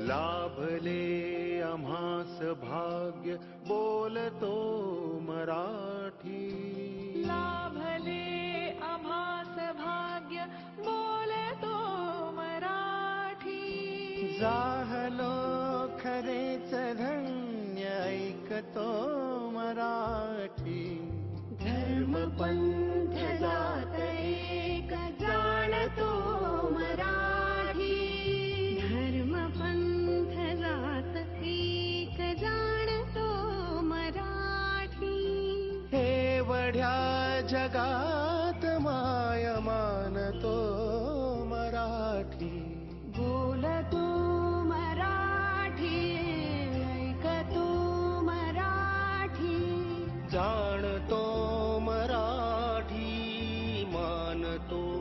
लाभले आम्हास भाग्य बोलतो मराठी। लाभले आभास भाग्य बोलतो मराठी। जाहलो खरेच धन्य ऐकतो मराठी। धर्म गढ्या जगात मायमान तो मराठी। बोल तू मराठी ऐक जाणतो मराठी। मानतु